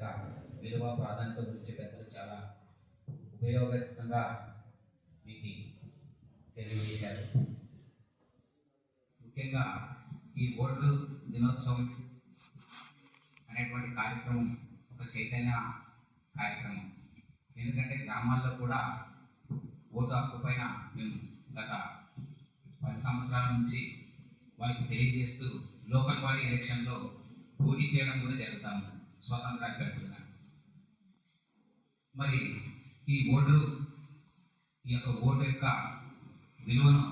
యొక్క విలువ ప్రాధాన్యత గురించి పెద్దలు చాలా ఉపయోగకరంగా మీకు తెలియజేశారు. ముఖ్యంగా ఈ ఓట్లు దినోత్సవం అనేటువంటి కార్యక్రమం ఒక చైతన్య కార్యక్రమం. ఎందుకంటే గ్రామాల్లో కూడా ఓటు హక్కు పైన మేము గత పది సంవత్సరాల నుంచి వాళ్ళకి తెలియజేస్తూ లోకల్ బాడీ ఎలక్షన్లో పోటీ చేయడం కూడా జరుగుతూ ఉంది. స్వతంత్ర అభ్యర్థులుగా మరి ఈ ఓటు ఈ యొక్క ఓటు యొక్క విలువను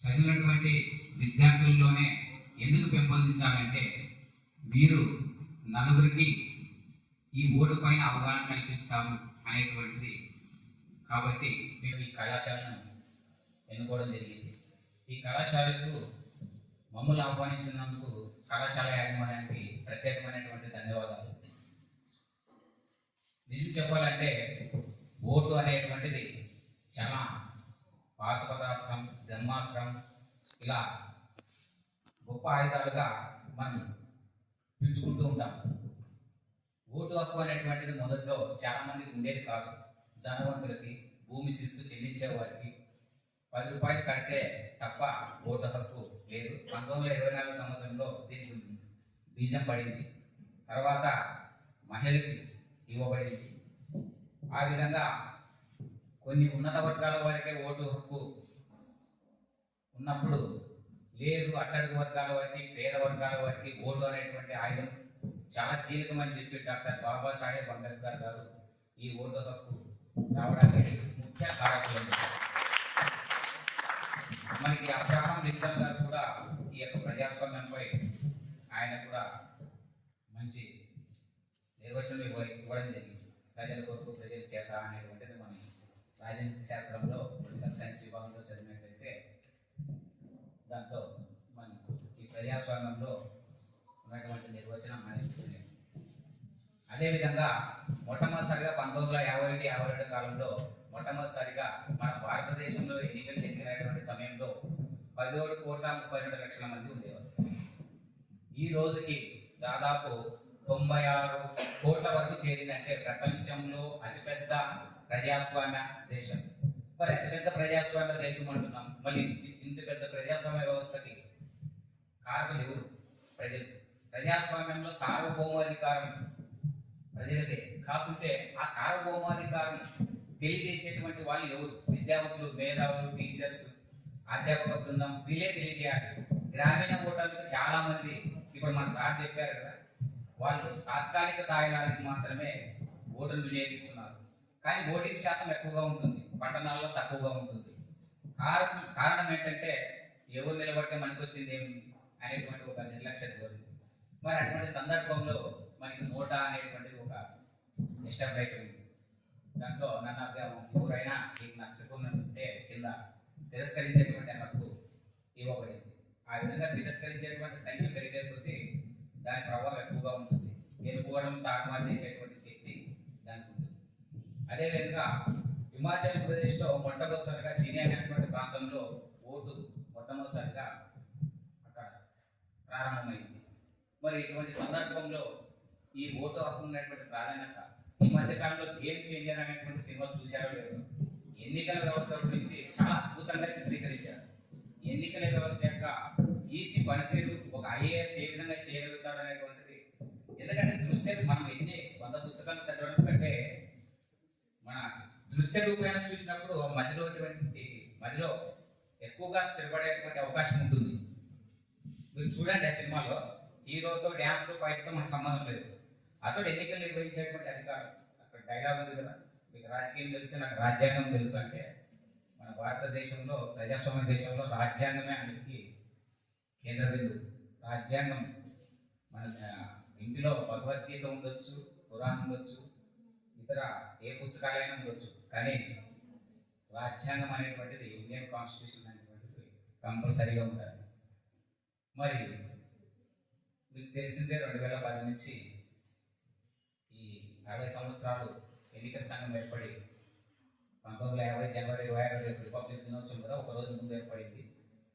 చదివినటువంటి విద్యార్థుల్లోనే ఎందుకు పెంపొందించాలంటే వీరు నలుగురికి ఈ ఓటు పైన అవగాహన కల్పిస్తాము అనేటువంటిది. కాబట్టి మేము ఈ కళాశాలను ఎన్నుకోవడం జరిగింది. ఈ కళాశాలకు మమ్మల్ని ఆహ్వానించినందుకు కళాశాల యాజమాన్యానికి ప్రత్యేకమైనటువంటి ధన్యవాదాలు. నిజం చెప్పాలంటే ఓటు అనేటువంటిది చాలా పాతపదాశ్రం జన్మాశ్రం ఇలా గొప్ప ఆయుధాలుగా మనం పిలుచుకుంటూ ఉంటాం. ఓటు హక్కు అనేటువంటిది మొదట్లో చాలామందికి ఉండేది కాదు. ధనవంతులకి భూమి శిస్తు చెల్లించే వారికి పది రూపాయలు కడితే తప్ప ఓటు హక్కు లేదు. పంతొమ్మిది వందల ఇరవై నాలుగు సంవత్సరంలో దీనికి బీజం పడింది. తర్వాత మహిళకి ఇవ్వబడింది. ఆ విధంగా కొన్ని ఉన్నత వర్గాల వారికే ఓటు హక్కు ఉన్నప్పుడు లేదు అట్టడుగు వర్గాల వారికి పేద వర్గాల వారికి ఓటు అనేటువంటి ఆయుధం చాలా కీలకమని చెప్పి డాక్టర్ బాబాసాహెబ్ అంబేద్కర్ గారు ఈ ఓటు హక్కు రావడానికి ముఖ్య కారకులు. మనకి అబ్రాహం లింకన్ గారు ప్రజాస్వామ్యంపై ఆయన కూడా మంచి నిర్వచనం ఇవ్వ ఇవ్వడం జరిగింది. ప్రజల కొరకు ప్రజల చేత అనేటువంటిది మనం రాజనీతి శాస్త్రంలో పొలిటికల్ సైన్స్ విభాగంలో చదివినట్లయితే దాంట్లో మనం ఈ ప్రజాస్వామ్యంలో ఉన్నటువంటి నిర్వచనం మనకి అదేవిధంగా మొట్టమొదటిసారిగా పంతొమ్మిది వందల యాభై ఒకటి యాభై రెండు కాలంలో మొట్టమొదటిసారిగా మన భారతదేశంలో పదిహేడు కోట్ల ముప్పై రెండు లక్షల మంది ఉండేవారు. ఈ రోజుకి దాదాపు తొంభై ఆరు కోట్ల వరకు చేరిందంటే ప్రపంచంలో అతిపెద్ద ప్రజాస్వామ్య దేశం. మరి అతిపెద్ద ప్రజాస్వామ్య దేశం అంటున్నాం. మళ్ళీ ఇంత పెద్ద ప్రజాస్వామ్య వ్యవస్థకి కారణం ఎవరు? ప్రజలు. ప్రజాస్వామ్యంలో సార్వభౌమాధికారం ప్రజలదే. కాకుంటే ఆ సార్వభౌమాధికారం తెలియజేసేటువంటి వాళ్ళు ఎవరు? విద్యావంతులు మేధావులు టీచర్స్ అధ్యాపక బృందం వీళ్ళే తెలియజేయాలి. గ్రామీణ ఓటర్లకు చాలా మంది ఇప్పుడు మన సార్ చెప్పారు కదా వాళ్ళు తాత్కాలిక తాయిలానికి మాత్రమే ఓటులు వినియోగిస్తున్నారు. కానీ ఓటింగ్ శాతం ఎక్కువగా ఉంటుంది పట్టణాల్లో తక్కువగా ఉంటుంది. కారణం కారణం ఏంటంటే ఎవరు నిలబడితే మనకు వచ్చింది ఏమి అనేటువంటి ఒక నిర్లక్ష్య ధోరణి. మరి అటువంటి సందర్భంలో మనకి నోటా అనేటువంటిది ఒక ఎస్టాబ్లైట్ ఉంది. దాంట్లో నన్ను అభ్యాసం ఎవరైనా నీకు ఉంటే కింద తిరస్కరించేటువంటి హక్కు ఇవ్వబడింది. ఆ విధంగా తిరస్కరించేటువంటి సంఖ్య పెరిగైపోతే దాని ప్రభావం ఎక్కువగా ఉంటుంది. గెలుపుకోవడం తారుమారు చేసేటువంటి శక్తి దానికి ఉంటుంది. అదేవిధంగా హిమాచల్ ప్రదేశ్లో మొట్టమొదటిసారిగా చీని అనేటువంటి ప్రాంతంలో ఓటు మొట్టమొదటిసారిగా అక్కడ ప్రారంభమైంది. మరి ఇటువంటి సందర్భంలో ఈ ఓటు హక్కు ఉన్నటువంటి ప్రాధాన్యత ఈ మధ్యకాలంలో గేమ్ చేంజర్ అనేటువంటి సినిమా చూశారో లేదు ఎన్నికల వ్యవస్థ గురించి చాలా అద్భుతంగా చిత్రీకరించారు. ఎన్నికల వ్యవస్థ యొక్క ఈసీ పనితీరు ఒక ఐఏఎస్ ఏ విధంగా చేయగలుగుతాడు అనేటువంటిది ఎందుకంటే దృశ్య మనం ఎన్ని వంద పుస్తకాలు చదవడం కంటే మన దృశ్య రూపేణ చూసినప్పుడు మధ్యలో మధ్యలో ఎక్కువగా స్థిరపడేటువంటి అవకాశం ఉంటుంది. మీరు చూడండి ఆ సినిమాలో హీరోతో డ్యాన్స్ ఫైట్తో మనకు సంబంధం లేదు. అతడు ఎన్నికలు నిర్వహించేటువంటి అధికారం. అక్కడ డైలాగ్ ఉంది కదా. మీకు రాజకీయం తెలుసు నాకు రాజ్యాంగం తెలుసు అంటే భారతదేశంలో ప్రజాస్వామ్య దేశంలో రాజ్యాంగమే అన్నిటికీ కేంద్ర బిందు రాజ్యాంగం మన ఇంటిలో భగవద్గీత ఉండొచ్చు పురాణం ఉండొచ్చు ఇతర ఏ పుస్తకాలైనా ఉండొచ్చు. కానీ రాజ్యాంగం అనేటువంటిది ఇండియన్ కాన్స్టిట్యూషన్ అనేటువంటిది కంపల్సరీగా ఉండాలి. మరి మీకు తెలిసిందే రెండు వేల పది నుంచి ఈ అరవై సంవత్సరాలు ఎన్నికల సంఘం ఏర్పడి పంతొమ్మిది వందల యాభై జనవరి ఇరవై ఆరు రేపు రిపబ్లిక్ దినోత్సవం కూడా ఒక రోజు ముందు ఏర్పడింది.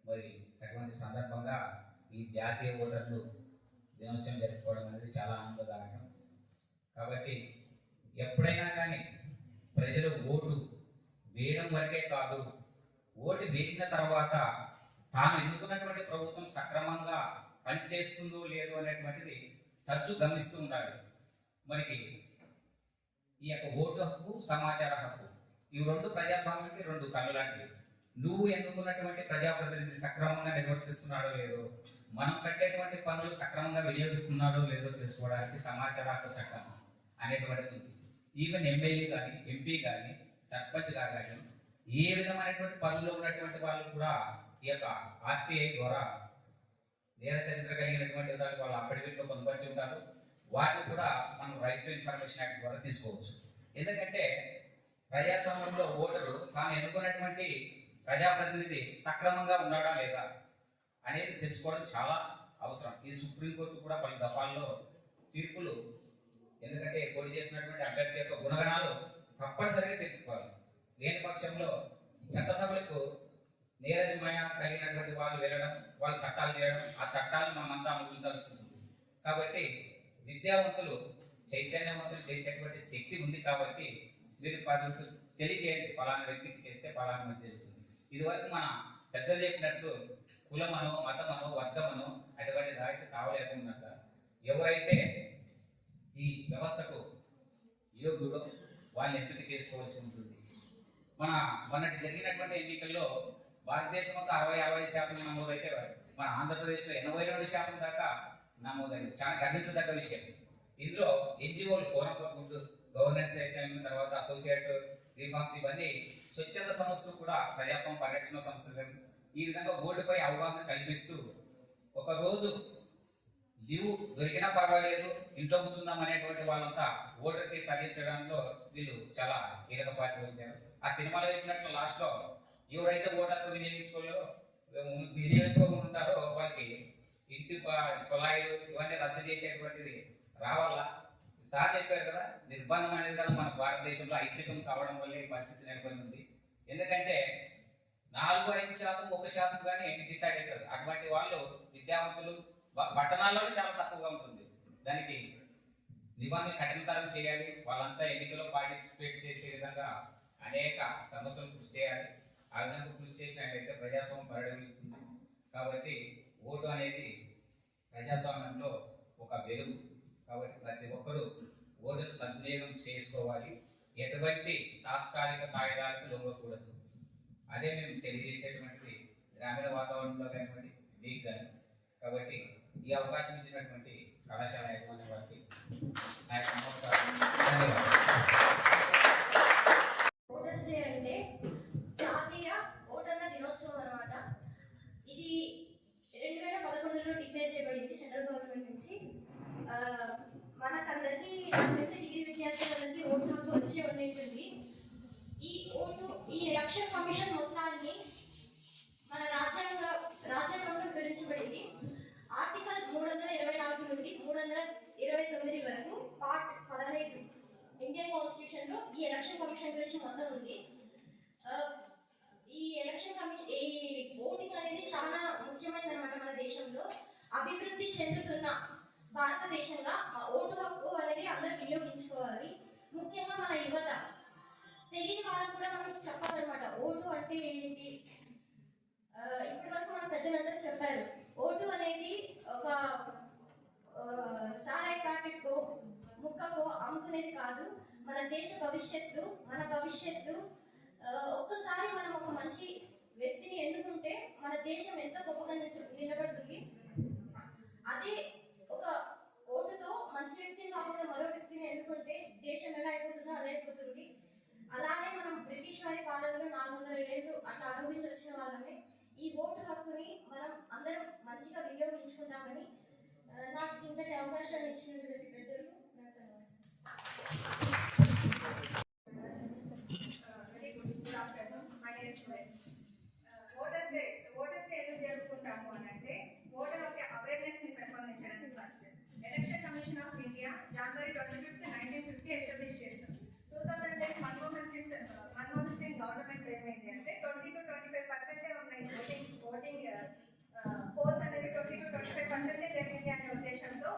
మరి అటువంటి సందర్భంగా ఈ జాతీయ ఓటర్లు దినోత్సవం జరుపుకోవడం అనేది చాలా ఆనందదాయకం. కాబట్టి ఎప్పుడైనా కానీ ప్రజలు ఓటు వేయడం వరకే కాదు ఓటు వేసిన తర్వాత తాను ఎన్నుకున్నటువంటి ప్రభుత్వం సక్రమంగా పనిచేస్తుందో లేదో అనేటువంటిది తరచూ గమనిస్తూ ఉండాలి. మనకి ఈ యొక్క ఓటు హక్కు సమాచార హక్కు ఇవి రెండు ప్రజాస్వామ్యానికి రెండు కళ్ళు లాంటివి నువ్వు ఎన్నుకున్నటువంటి ప్రజాప్రతినిధి సక్రమంగా నిర్వర్తిస్తున్నాడో లేదో మనం కట్టేటువంటి పనులు సక్రమంగా వినియోగిస్తున్నాడో లేదో తెలుసుకోవడానికి సమాచార హక్కు చట్టం అనేటువంటిది ఈవెన్ ఎమ్మెల్యే కానీ ఎంపీ కానీ సర్పంచ్ గారు కానీ ఏ విధమైనటువంటి పనుల్లో ఉన్నటువంటి వాళ్ళు కూడా ఈ యొక్క ఆర్టీఐ ద్వారా నేర చరిత్ర కలిగినటువంటి దానికి వాళ్ళు అఫిడవిట్లో పొందుపరిచి ఉంటారు. వాటిని కూడా మనం రైట్ టు ఇన్ఫర్మేషన్ యాక్ట్ ద్వారా తీసుకోవచ్చు. ఎందుకంటే ప్రజాస్వామ్యంలో ఓటరు తాను ఎన్నుకున్నటువంటి ప్రజాప్రతినిధి సక్రమంగా ఉన్నాడా లేదా అనేది తెలుసుకోవడం చాలా అవసరం. ఈ సుప్రీంకోర్టు కూడా పలు దఫాల్లో తీర్పులు ఎందుకంటే పోటీ చేసినటువంటి అభ్యర్థి యొక్క గుణగణాలు తప్పనిసరిగా తెలుసుకోవాలి. లేని పక్షంలో చట్టసభలకు నేరమయ కలిగినటువంటి వాళ్ళు వెళ్ళడం వాళ్ళు చట్టాలు చేయడం ఆ చట్టాలు మనమంతా అనుభవించాల్సి ఉంటుంది కాబట్టి విద్యావంతులు చైతన్యవంతులు చేసేటువంటి శక్తి ఉంది కాబట్టి మీరు పది తెలియజేయండి ఫలాన వ్యక్తికి చేస్తే ఫలానా మంచి జరుగుతుంది ఇదివరకు మన పెద్దలు చెప్పినట్లు కులమనో మతమనో వర్గమనో అటువంటి దానికి కావలేకున్నట్ల ఎవరైతే ఈ వ్యవస్థకు యోగ్యుడో వాళ్ళని ఎంపిక చేసుకోవాల్సి ఉంటుంది. మన మొన్నటి జరిగినటువంటి ఎన్నికల్లో భారతదేశం ఒక అరవై అరవై శాతం నమోదైతే మన ఆంధ్రప్రదేశ్లో ఎనభై రెండు శాతం దాకా నమోదైంది. చాలా గర్వించదగ్గ విషయం. ఇందులో ఎన్జిఓలు ఫోరం ఫర్ గవర్నెన్స్ అయితే తర్వాత అసోసియేట్ రిఫార్మ్స్ ఇవన్నీ స్వచ్ఛంద సంస్థలు కూడా ప్రజాస్వామ్య పరిరక్షణ సంస్థలు ఈ విధంగా ఓటుపై అవగాహన కల్పిస్తూ ఒక రోజు లీవ్ దొరికినా పర్వాలేదు ఇంట్లో కూర్చుందాం అనేటువంటి వాళ్ళంతా ఓటర్కి తరలించడంలో వీళ్ళు చాలా కీలక పాత్ర వహించారు. ఆ సినిమాలో చెప్పినట్లు లాస్ట్లో ఎవరైతే ఓటర్తో ఓటర్కు వినియోగించుకోకుండా ఉంటారో వాళ్ళకి ఇంటి కుళాయిలు ఇవన్నీ రద్దు చేసేటువంటిది రావాలా? సార్ చెప్పారు కదా నిర్బంధం అనేది కదా మన భారతదేశంలో ఐచ్ఛికం కావడం వల్లే పరిస్థితి నెలకొని ఉంది ఎందుకంటే నాలుగు ఐదు శాతం ఒక శాతం కానీ డిసైడ్ అవుతారు? అటువంటి వాళ్ళు విద్యావంతులు పట్టణాల్లోనే చాలా తక్కువగా ఉంటుంది. దానికి నిబంధనలు కఠినతరం చేయాలి. వాళ్ళంతా ఎన్నికల్లో పార్టిసిపేట్ చేసే విధంగా అనేక సమస్యలు కృషి చేయాలి. ఆ విధంగా కృషి చేసినట్లయితే ప్రజాస్వామ్యం పరిడమిస్తుంది కాబట్టి ఓటు అనేది ప్రజాస్వామ్యంలో ఒక వెలుగు. కాబట్టి ప్రతి ఒక్కరూ ఓటును సద్వినియోగం చేసుకోవాలి. ఎటువంటి తాత్కాలిక కాగితాలకు లొంగకూడదు అదే మేము తెలియజేసేటువంటి గ్రామీణ వాతావరణంలో కానివ్వండి వీక్ కానీ కాబట్టి ఈ అవకాశం ఇచ్చినటువంటి కళాశాల యజమాని వారికి నా యొక్క నమస్కారం ధన్యవాదాలు ఓటర్స్ డే అంటే జాతీయ ఓటర్ల దినోత్సవం అన్నమాట ఇది రెండు వేల పదకొండులో డిక్లేర్ చేయబడింది సెంట్రల్ గవర్నమెంట్ నుంచి ఆ, మనకందరికీ నాకు తెలిసి డిగ్రీ విద్యార్థులందరికీ ఓటు హక్కు వచ్చి ఉంటుంది ఈ ఓటు ఈ ఎలక్షన్ కమిషన్ మొత్తాన్ని మన రాజ్యాంగ రాజ్యాంగంలో వివరించబడింది. ఆర్టికల్ మూడు వందల ఇరవై నాలుగు నుండి మూడు వందల ఇరవై తొమ్మిది వరకు పార్ట్ పదహైదు ఇండియన్ కాన్స్టిట్యూషన్లో ఈ ఎలక్షన్ కమిషన్ గురించి మొత్తం ఉంది. ఈ ఎలక్షన్ కమిషన్ ఈ ఓటింగ్ అనేది చాలా ముఖ్యమైనది అనమాట మన దేశంలో. అభివృద్ధి చెందుతున్న భారతదేశంగా ఆ ఓటు హక్కు అనేది అందరు వినియోగించుకోవాలి. ముఖ్యంగా మన యువత. తెలియని వాళ్ళకు కూడా మనం చెప్పాలన్నమాట. ఓటు అంటే ఏంటి? ఇప్పటి వరకు మన పెద్దలందరూ చెప్పారు. ఓటు అనేది ఒక సహాయ సారాయి ప్యాకెట్కో ముక్కకో అమ్ముకునేది కాదు. మన దేశ భవిష్యత్తు మన భవిష్యత్తు ఒక్కసారి మనం ఒక మంచి వ్యక్తిని ఎన్నుకుంటే మన దేశం ఎంతో గొప్పగా నిలబడుతుంది. అదే ఒక ఓటుతో మంచి వ్యక్తిని కాకుండా మరో వ్యక్తిని ఎన్నుకుంటే దేశం ఎలా అయిపోతుందో అదే అయిపోతుంది. అలానే మనం బ్రిటిష్ వారి పాలనలో నాలుగు వందల ఏళ్ళు అట్లా అనుభవించి వచ్చిన వాళ్ళమే. ఈ ఓటు హక్కుని మనం అందరం మంచిగా వినియోగించుకుందామని నాకు ఇంతటి అవకాశాన్ని ఇచ్చినందుకు పెద్దలు ట్వంటీ ఫైవ్ పర్సెంటే ఉన్నాయి ఓటింగ్ ఓటింగ్ పోల్స్ అనేవి ట్వంటీ టు ట్వంటీ ఫైవ్ పర్సెంటే జరిగింది అనే ఉద్దేశంతో